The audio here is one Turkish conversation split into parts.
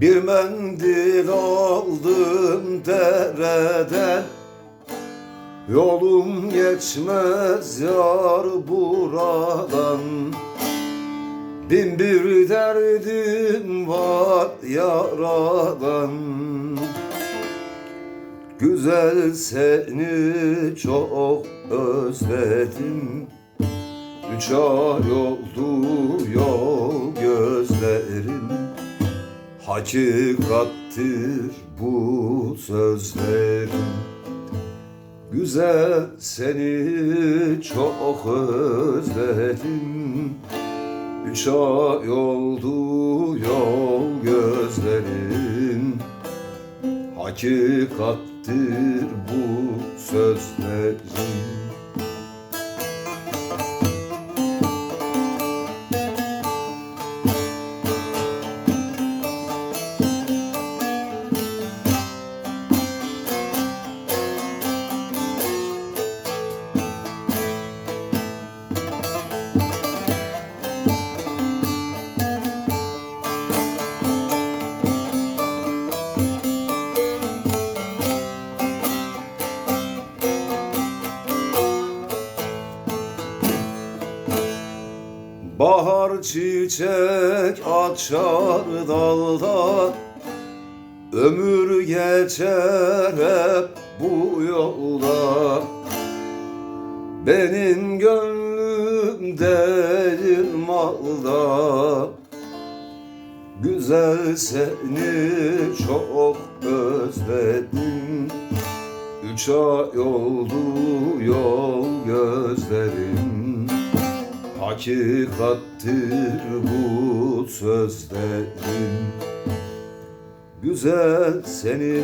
Bir mendil aldım dereden Yolum geçmez yar buradan. Bin bir derdim var yaradan. Güzel seni çok özledim. Üç ay oldu yol Hakikattir bu sözlerim Güzel seni çok özledim. Üç ay oldu yol gözlerim Hakikattir bu sözlerim Bahar çiçek açar dalda Ömür geçer hep bu yolda Benim gönlüm değil malda Güzel seni çok özledim. Üç ay oldu yol gözlerim Hakikattir bu sözlerim Güzel seni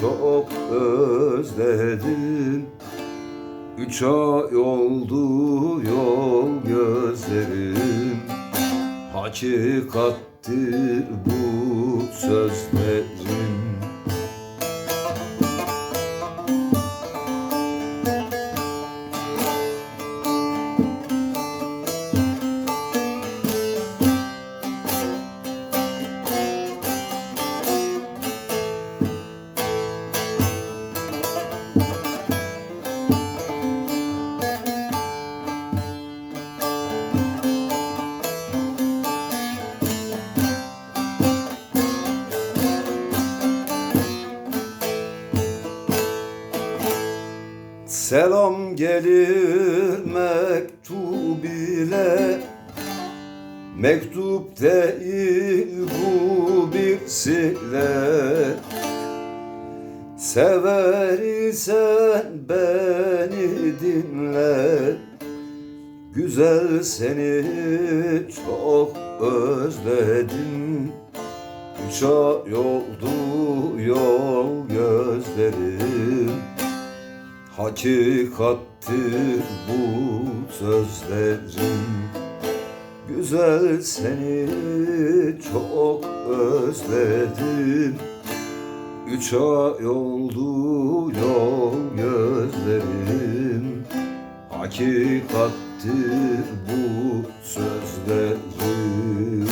çok özledim. Üç ay oldu yol gözlerim. Hakikattir bu sözlerim Selam gelir mektup ile Mektup değil bu bir sile Sever isen beni dinle Güzel seni çok özledim. Üç ay oldu yol gözlerim Hakikattir bu sözlerim Güzel seni çok özledim. Üç ay oldu yol gözlerim. Hakikattir bu sözlerim